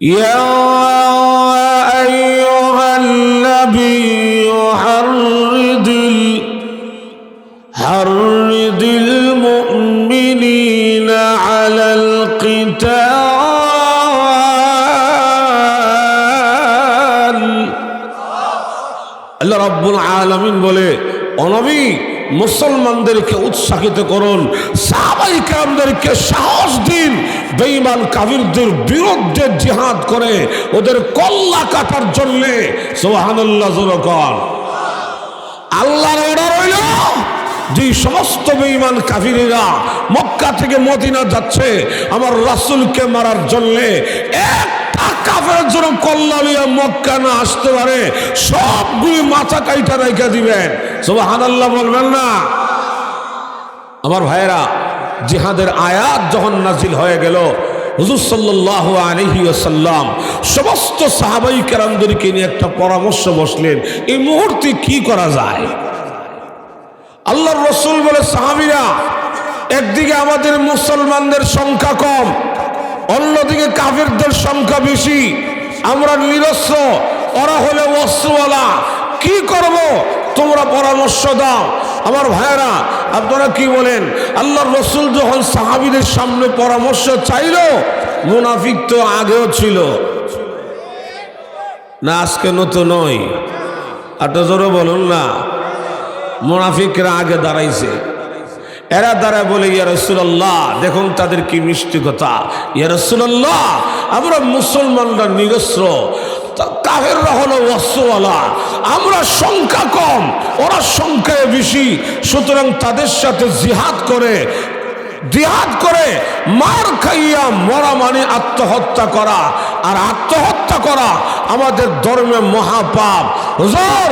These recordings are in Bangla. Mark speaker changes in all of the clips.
Speaker 1: يا أيها النبي حرد ال- حرد المؤمنين على القتال আল্লাহ রব্বুল আলমিন বলে অনবী মুসলমানদেরকে উৎসাহিত করুন সাহাবাই কামদেরকে সাহস দিন, বেঈমান কাবিরদের বিরুদ্ধে জিহাদ করে, ওদের কল্লা কাটার জন্যে সোহানুল্লাহ জোরকর আল্লাহর অর্ডার হইল যে সমস্ত বেঈমান কাফিরেরা মক্কা থেকে মদিনা যাচ্ছে, আমার রাসূলকে মারার জন্য কাফের জন্য কল্লালিয়া মক্কা না আসতে পারে, সবগুলি মাথা কাইটা রেখে দিবেন। সব সুবহানাল্লাহ বলবেন না। আমার ভাইয়েরা, জিহাদের আয়াত যখন নাজিল হয়ে গেল, হুজুর আলাইহি ওয়াসাল্লাম সমস্ত সাহাবাই কেরামদেরকে নিয়ে একটা পরামর্শ বসলেন, এই মুহূর্তে কি করা যায়? আল্লাহ রসুল বলে, সাহাবিরা, একদিকে আমাদের মুসলমানদের সংখ্যা কম অন্যদিকে কাফেরদের সংখ্যা বেশি। আমরা নিরস্ত্র, ওরা হলে অস্ত্রওয়ালা। কি করব? তোমরা পরামর্শ দাও। আমার ভাইয়েরা, আপনারা কি বলেন? আল্লাহ রসুল যখন সাহাবিদের সামনে পরামর্শ চাইল, মুনাফিক তো আগেও ছিল। না, আজকে নতুন নয়। আর তো জোরে বলুন না, মোনাফিকরা আগে দাঁড়াইছে। এরা দাঁড়ায় বলে, ইয়া রসুল্লাহ দেখুন তাদের কি মিষ্টি কথা। ইয়া রসুল্লাহ আমরা মুসলমানরা নিরস্ত্র। কাহেররা হলো অস্ত্রওয়ালা আমরা সংখ্যা কম, ওরা সংখ্যায় বেশি। সুতরাং তাদের সাথে জিহাদ করে জিহাদ করে মার খাইয়া মরা মানে আত্মহত্যা করা। আর আত্মহত্যা করা আমাদের ধর্মে মহাপাপ। জিহাদের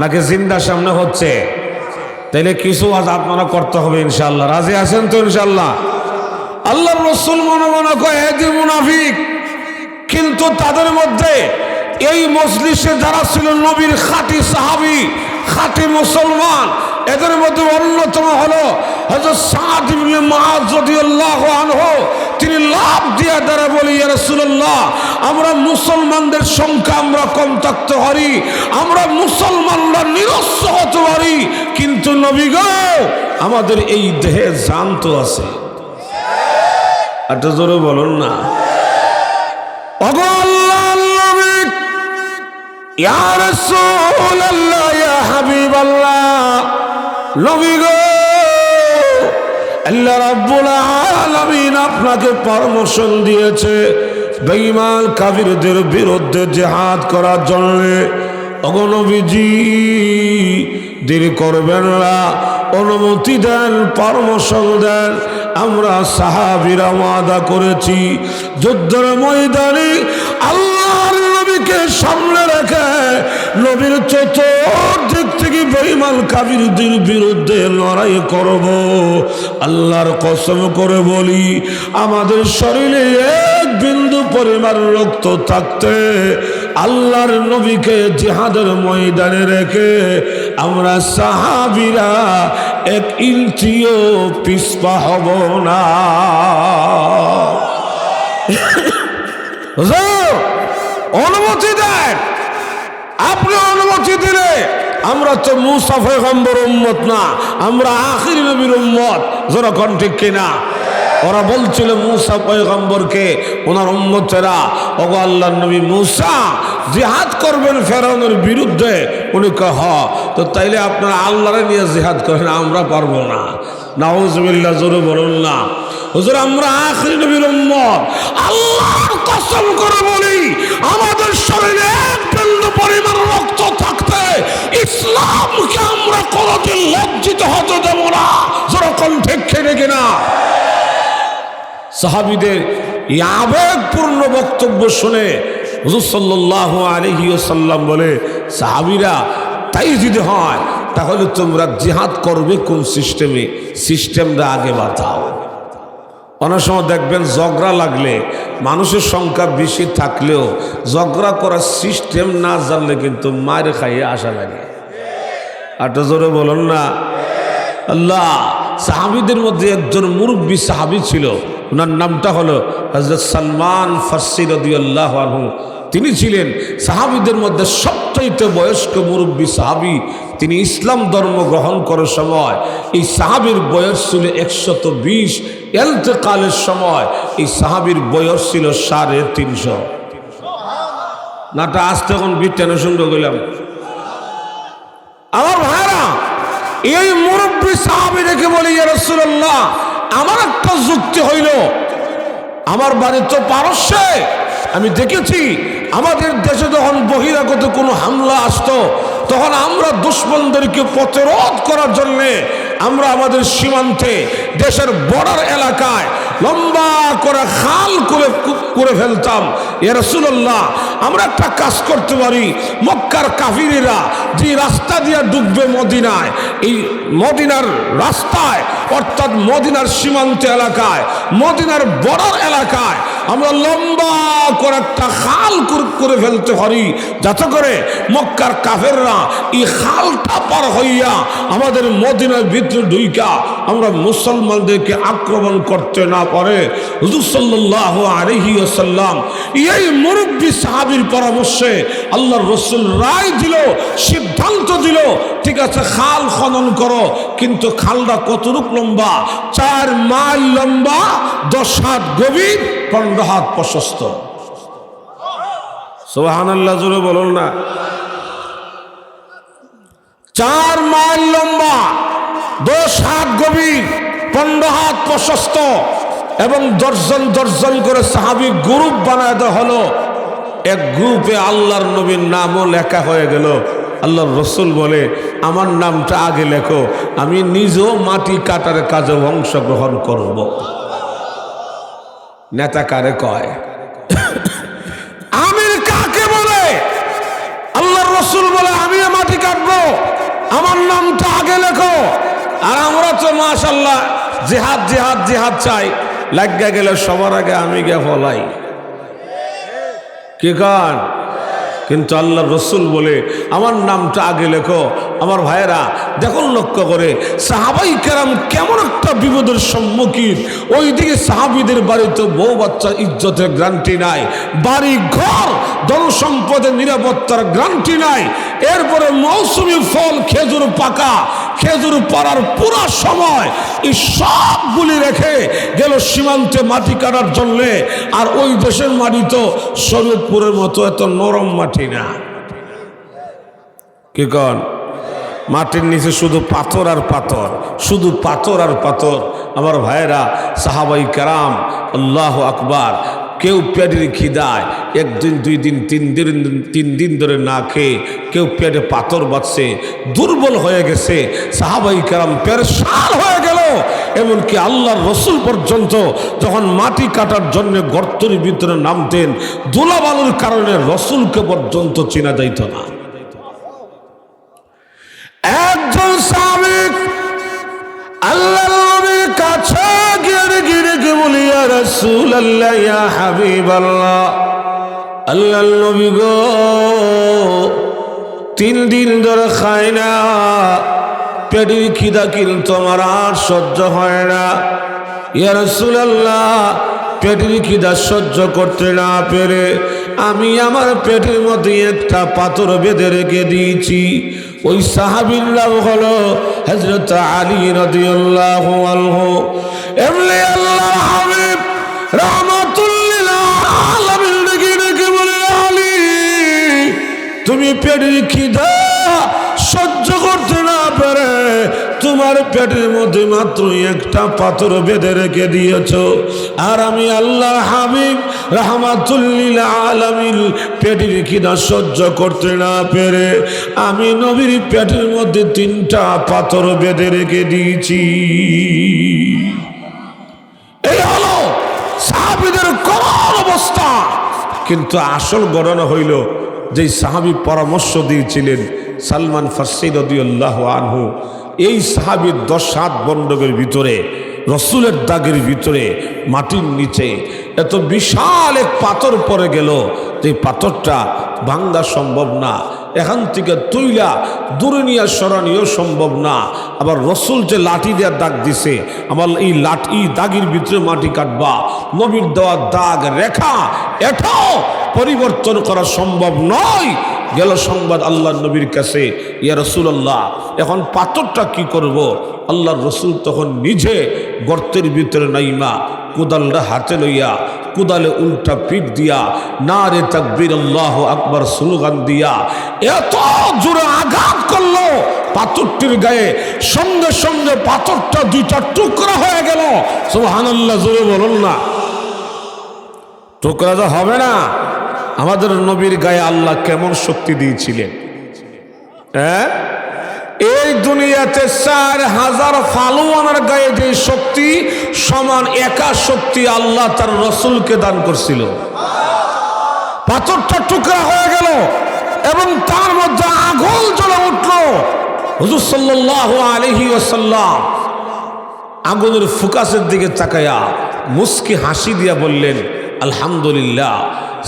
Speaker 1: নাকি জিন্দার সামনে হচ্ছে? তাইলে কিছু আজ আপনারা করতে হবে ইনশাল্লাহ রাজি আছেন তো ইনশাল্লাহ আল্লাহ রসুল মনে মনে কয় মুনাফিক, কিন্তু তাদের মধ্যে এই মজলিসে যারা ছিল নবীর খাটি সাহাবি খাঁটি মুসলমান। এদের মধ্যে অন্যতম হলো তিনি লাভ দিয়া দ্বারা বলি আমরা মুসলমানদের সংখ্যা আমরা কম থাকতে পারি আমরা মুসলমানরা নিরস্ত্র হতে পারি। কিন্তু নবী গো, আমাদের এই দেহে জান তো আছে। একটা জোরে বলুন না। রাসূলুল্লাহ আপনাকে পারমিশন দিয়েছে বেঈমান কাফিরদের বিরুদ্ধে জিহাদ করার জন্য। ওগো নবীজি, দেরি করবেন না, অনুমতি দেন পারমিশন দেন। আমরা সাহাবিরা ওয়াদা করেছি, যুদ্ধের ময়দানে আল্লাহর নবীকে সামনে রেখে নবীর চতুর্দিক বেঈমান কাবিরদের বিরুদ্ধে লড়াই করব। আল্লাহর কসম করে বলি, আমাদের শরীরে এক বিন্দু পরিমাণ রক্ত থাকতে আল্লাহর নবীকে জিহাদের ময়দানে রেখে আমরা সাহাবিরা এক ইঞ্চিও পিসপা হব না। অনুমতি দেন। আপনি অনুমতি দিলে আমরা তো মুসা পয়গম্বর উম্মত না, আমরা আখির নবীর উম্মত। যেরকম ঠিক কিনা? ওরা বলছিল মুসা পয়গম্বরকে, ওনার উম্মতেরা, ওগো আল্লাহ নবী মুসা, জিহাদ করবেন ফেরাউনের বিরুদ্ধে। উনি কহ তো তাইলে আপনারা আল্লাহরে নিয়ে জিহাদ করেন, আমরা পারব না। নাউজুবিল্লাহ, জোরে বলুন না। হুজুর, আমরা আখির নবীর উম্মত। আল্লাহর কসম করে বলি, আমাদের শরীরে পরিমাণ রক্ত থাকতে ইসলামকে আমরা লজ্জিত হতে দেব না। যেরকম ঠিক খেলে কিনা। সাহাবিদের এই আবেগপূর্ণ বক্তব্য শুনে হুজুর সাল্লাহ আলহি সাল্লাম বলে, সাহাবিরা তাই যদি হয়, তাহলে তোমরা জিহাদ করবে কোন সিস্টেমে সিস্টেমটা আগে বাতাও অনেক সময় দেখবেন ঝগড়া লাগলে, মানুষের সংখ্যা বেশি থাকলেও ঝগড়া করার সিস্টেম না জানলে কিন্তু মায়ের খাইয়ে আসা লাগে। আটা জোরে বলুন না। আল্লাহ, সাহাবিদের মধ্যে একজন মুরব্বী সাহাবি ছিল। ওনার নামটা হলো হজরত সালমান ফার্সি আল্লাহ আনহু। তিনি ছিলেন সাহাবিদের মধ্যে সবচাইতে বয়স্ক মুরব্বী সাহাবি। তিনি ইসলাম ধর্ম গ্রহণ করার সময়, এই সাহাবির বয়স ছিল একশত বিশ। এলতেকালের সময়, এই সাহাবির বয়স ছিল সাড়ে তিনশো। নাটা আজ তখন বিজ্ঞানের সঙ্গে গেলাম আমার ভাইরা এই মুরব্বী সাহাবি রেখে বলি রাসূলুল্লাহ, আমার একটা যুক্তি হইল। আমার বাড়ি তো পারস্যে। আমি দেখেছি আমাদের দেশে যখন বহিরাগত কোনো হামলা আসতো, তখন আমরা দুশ্মনদেরকে প্রতিরোধ করার জন্যে আমরা আমাদের সীমান্তে দেশের বর্ডার এলাকায় লম্বা করে খাল করে করে ফেলতাম। এ রসুল্লাহ আমরা একটা কাজ করতে পারি। মক্কার কাফিরেরা যে রাস্তা দিয়ে ডুববে মদিনায়, এই মদিনার রাস্তায়, অর্থাৎ মদিনার সীমান্ত এলাকায়, মদিনার বর্ডার এলাকায় আমরা লম্বা করে একটা খাল কুর- ফেলতে পারি। যাতে করে মক্কার কাফেররা এই খালটা পার হইয়া আমাদের মদিনার ভিতরে ঢুইকা আমরা মুসলমানদেরকে আক্রমণ করতে না পারে। হুজুর আলাইহি ওয়াসাল্লাম, এই মুরব্বী সাহাবীর পরামর্শে আল্লাহর রসুল রায় দিল, সিদ্ধান্ত দিল, ঠিক আছে, খাল খনন করো, কিন্তু খালটা কতটুক লম্বা? চার মাইল লম্বা, দশ হাত গভীর, পনেরো হাত প্রশস্ত। সোহান আল্লাহ বলুন না। চার মাইল লম্বা, দশ হাত গভীর, পনেরো হাত প্রশস্ত। এবং দর্জন দর্জন করে সাহাবি গ্রুপ বানায় দেওয়া হলো এক গ্রুপে আল্লাহর নবীর নামও লেখা হয়ে গেল। আল্লাহর রসুল বলে, আমার নামটা আগে লেখো, আমি নিজেও মাটি কাটার কাজে অংশগ্রহণ করব। নেতা কারে কয়? আমির কাকে বলে? আল্লাহর রসুল বলে আমিও মাটি কাটবো, আমার নামটা আগে লেখো। আর আমরা তো মাশাল্লাহ জেহাদ জেহাদ জেহাদ চাই। লাগিয়া গেলে সবার আগে আমি গে ফলাই। কি কান কিন্তু আল্লাহ রসুল বলে, আমার নামটা আগে লেখো, আমার ভাইয়েরা দেখুন লক্ষ্য করে, সাহাবাই কেরাম কেমন একটা বিপদের সম্মুখীন। ওইদিকে সাহাবিদের বাড়িতে বউ বাচ্চা ইজ্জতের গ্রান্টি নাই বাড়ি ঘর ধন সম্পদের নিরাপত্তার গ্রান্টি নাই। এরপরে মৌসুমি ফল খেজুর পাকা খেজুর পাড়ার পুরো সময় এই সবগুলি রেখে গেল সীমান্তে মাটি কাটার জন্যে। আর ওই দেশের মাটি তো শরীয়তপুরের মতো এত নরম মাটি না। কি কন? মাটির নিচে শুধু পাথর আর পাথর, শুধু পাথর আর পাথর। আমার ভাইয়েরা, সাহাবাই কারাম, আল্লাহ আকবার কেউ পেটের খিদায়, একদিন, দুই দিন, তিন দিন তিন দিন ধরে না খেয়ে কেউ পেটে পাথর বাঁচছে দুর্বল হয়ে গেছে, সাহাবাই কারাম পেরেশান হয়ে গেল। এমনকি আল্লাহর রসুল পর্যন্ত যখন মাটি কাটার জন্য গর্তের ভিতরে নামতেন দোলাবালুর কারণে রসুলকে পর্যন্ত চেনা যাইত না। রাসূল আল্লাহ ইয়া তিন দিন ধরে খাই না। পেটের খিদা কিন্তু আমার আর সহ্য হয় না। ইয়া রাসূল আল্লাহ পেটের খিদা সহ্য করতে না পেরে আমি আমার পেটের মধ্যে একটা পাথর বেঁধে রেখে দিয়েছি। ওই সাহাবির নাম হলো হজরত আলী রাদিয়াল্লাহু আনহু। এমনি তুমি পেটের খিদা সহ্য করতে না পারে। তোমার পেটের মধ্যে মাত্র একটা পাথর বেঁধে রেখে দিয়েছ। আর আমি আল্লাহ হাবিব রাহমাতুল্লিল আলামিন পেটের খিদা সহ্য করতে না পেরে আমি নবীর পেটের মধ্যে তিনটা পাথর বেঁধে রেখে দিয়েছি এই হলো সাহাবিদের করণ অবস্থা। কিন্তু আসল গণনা হইল, যেই সাহাবি পরামর্শ দিয়েছিলেন সালমান ফার্সি রদিউল্লাহ আনহু, এই সাহাবির দশ সাত বন্ডকের ভিতরে, রসুলের দাগের ভিতরে, মাটির নিচে, এত বিশাল এক পাথর পড়ে গেল যে পাথরটা ভাঙ্গা সম্ভব না। এখান থেকে তুইলা দূরে নিয়ে সরানিও সম্ভব না। আবার রসুল যে লাঠি দেওয়ার দাগ দিছে, আমার এই লাঠি দাগের ভিতরে মাটি কাটবা। নবীর দেওয়া দাগ রেখা এটাও পরিবর্তন করা সম্ভব নয়। গেল সংবাদ আল্লাহ নবীর কাছে, ইয়া রসুল্লাহ এখন পাথরটা কি করব? আল্লাহর রসুল তখন নিজে গর্তের ভিতরে নাইমা, কোদালটা হাতে লইয়া কোদালে উল্টা পিঠ দিয়া না রে তাকবির আল্লাহ আকবর স্লোগান দিয়া। এত জোরে আঘাত করল, পাথরটির গায়ে সঙ্গে সঙ্গে পাথরটা দুইটা টুকরা হয়ে গেল। সুবহানাল্লাহ, জোরে বলুন না। টুকরা তো হবে না। আমাদের নবীর গায়ে আল্লাহ কেমন শক্তি দিয়েছিলেন? হ্যাঁ? এই দুনিয়াতে চার হাজার ফালুয়ানার গায়ে যে শক্তি, সমান একা শক্তি আল্লাহ তার রসুলকে দান করছিল। পাথরটা টুকরা হয়ে গেল এবং তার মধ্যে আগুন জ্বলে উঠল। হুজুর সাল্লাহ আলহি ওসাল্লাম আগুনের ফুকাসের দিকে তাকায়া মুস্কি হাসি দিয়া বললেন, আলহামদুলিল্লাহ।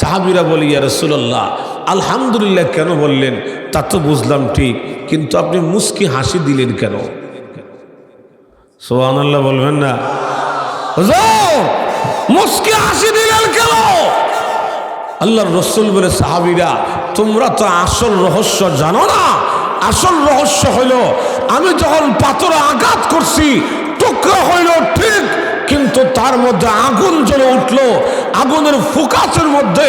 Speaker 1: সাহাবিরা বলি, ইয়া রসুল্লাহ আলহামদুলিল্লাহ কেন বললেন? তা তো বুঝলাম ঠিক, কিন্তু আপনি মুস্কি হাসি দিলেন কেন? সোহান আল্লাহ বলবেন না। মুস্কি হাসি দিলেন কেন? আল্লাহর রসুল বলে, সাহাবিরা, তোমরা তো আসল রহস্য জানো না? আসল রহস্য হইল, আমি যখন পাথরে আঘাত করছি, টুকরা হইল ঠিক কিন্তু তার মধ্যে আগুন জ্বলে উঠল। আগুনের ফোকাসের মধ্যে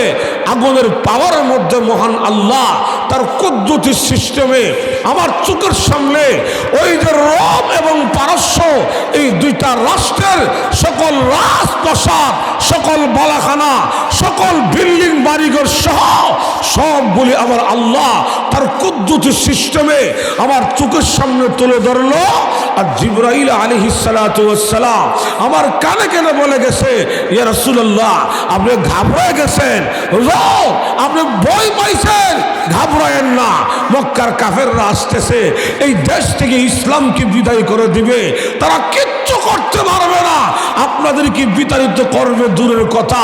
Speaker 1: আগুনের পাওয়ারের মধ্যে মহান আল্লাহ তার কুদ্দুতির সিস্টেমে আমার চোখের সামনে ওই যে রোম এবং পারস্য এই দুইটা রাষ্ট্রের সকল রাজপ্রাসাদ সকল বালাখানা সকল বিল্ডিং বাড়িঘর সহ সবগুলি আমার আল্লাহ তার কুদ্দুতির সিস্টেমে আমার চোখের সামনে তুলে ধরলো। আর জিব্রাইল আলী সালাম আমার কানে কেনে বলে গেছে ইয়া রসুল্লাহ আপনি ঘাবড়ে গেছেন হুজুর, আপনি বই পাইছেন। ঘাবড়ায়েন না। মক্কার কাফেররা আসতেছে, এই দেশ থেকে ইসলামকে বিদায় করে দিবে। তারা কিচ্ছু করতে পারবে না। আপনাদেরকে বিতাড়িত করবে? দূরের কথা।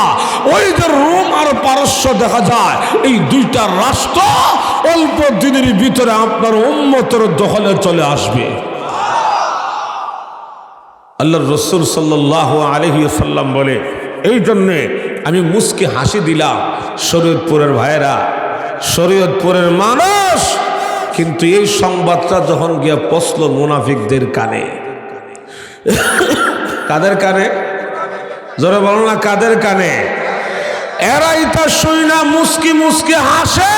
Speaker 1: ওই যে রোম আর পারস্য দেখা যায়, এই দুইটা রাষ্ট্র অল্প দিনের ভিতরে আপনার উন্মতের দখলে চলে আসবে। আল্লাহ রসুল সাল্লাহ আলহি সাল্লাম বলে, এই জন্যে আমি মুসকে হাসি দিলাম। শরীয়তপুরের ভাইয়েরা শরীয়তপুরের মানুষ, কিন্তু এই সংবাদটা যখন গিয়া পসল মুনাফিকদের কানে। কাদের কানে? জোরে বলো না, কাদের কানে? এরাই তার শুই না, মুসকি মুসকি হাসে,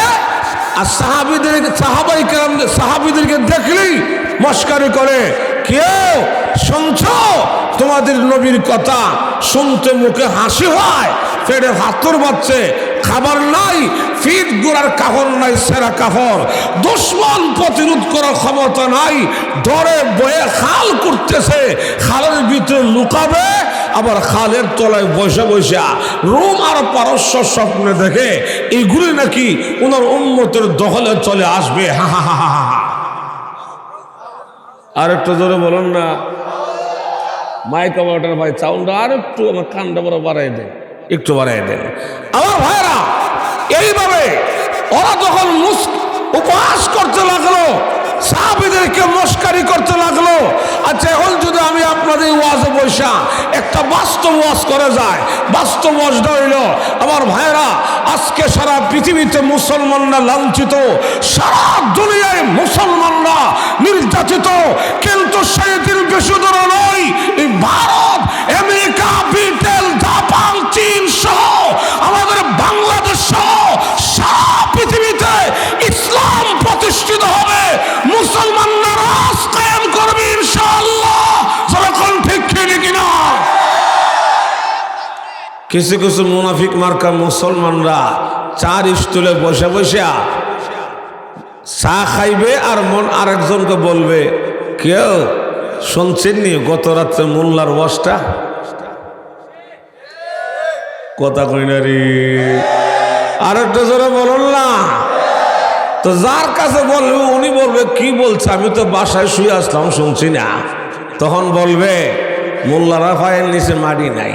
Speaker 1: আর সাহাবিদের, সাহাবাই কেরাম সাহাবিদেরকে দেখলেই মস্কারি করে, কেউ শুনছ? তোমাদের নবীর কথা শুনতে মুখে হাসি হয়, পেটে হাতর বাচ্চে খাবার নাই, ফিট গোড়ার কাহর নাই, সেরা কাহর দুশ্মন প্রতিরোধ করার ক্ষমতা নাই, ডরে বয়ে খাল করতেছে খালের ভিতরে লুকাবে, আবার খালের তলায় বসে বসে রোম আর পারস্য স্বপ্নে দেখে এইগুলি নাকি ওনার উন্মতের দখলে চলে আসবে। হা হা হা হা হা আর একটু জোরে বলুন না। মাইক অপারেটর ভাই সাউন্ডটা আর একটু আমার কানটা বড় বাড়াই দেন একটু বাড়াই দেন। আমার ভাইরা এইভাবে ওরা যখন উপহাস করতে লাগল, সাহাবিদেরকে মস্কারি করতে লাগল আচ্ছা এখন যদি আমি আপনাদের ওয়াজে বৈশা একটা বাস্তব ওয়াজ করে যায়। বাস্তব ওয়াজটা হইল, আমার ভাইরা আজকে সারা পৃথিবীতে মুসলমানরা লাঞ্ছিত, সারা দুনিয়ায় মুসলমানরা নির্যাতিত, কিন্তু সেই দিন বেশি নয় ভারত, আমেরিকা, ব্রিটেন, জাপান কিছু কিছু মুনাফিক মার্কা মুসলমানরা চার স্টুলে বসে বসে চা খাইবে আর মন আরেকজনকে বলবে, কেউ শুনছেন নি গত রাত্রে মোল্লার ওয়াজটা? কথা কই না রে। আর একটা জোরে বলুন না। তো যার কাছে বলবে, উনি বলবে, কি বলছে? আমি তো বাসায় শুয়ে আসলাম, শুনছি না। তখন বলবে মোল্লারা পায়ের নিচে মাটি নাই।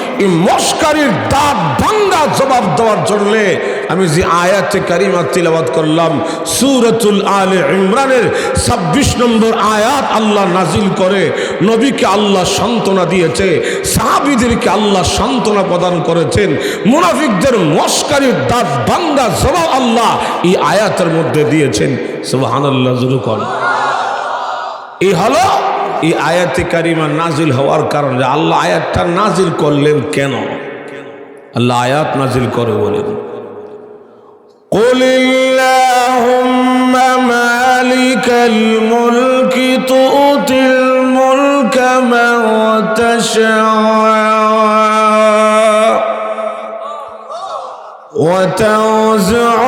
Speaker 1: এই মস্কারির দাঁত ভাঙ্গা জবাব দেওয়ার জন্যে আমি যে আয়াতে কারিমা তিলাবাত করলাম, সুরতুল আলে ইমরানের ছাব্বিশ নম্বর আয়াত আল্লাহ নাজিল করে, নবীকে আল্লাহ সান্ত্বনা দিয়েছে, সাহাবিদেরকে আল্লাহ সান্ত্বনা প্রদান করেছেন, মুনাফিকদের মস্কারির দাঁত ভাঙ্গা জবাব আল্লাহ এই আয়াতের মধ্যে দিয়েছেন। সুবাহান আল্লাহ জুরুকন এই হলো এই আয়াতে কারিমা নাজিল হওয়ার কারণে আল্লাহ আয়াতটা নাজিল করলেন কেন আল্লাহ আয়াত নাজিল করে বলেন قل اللهم مالك الملك تؤتي الملك من تشاء وتنزع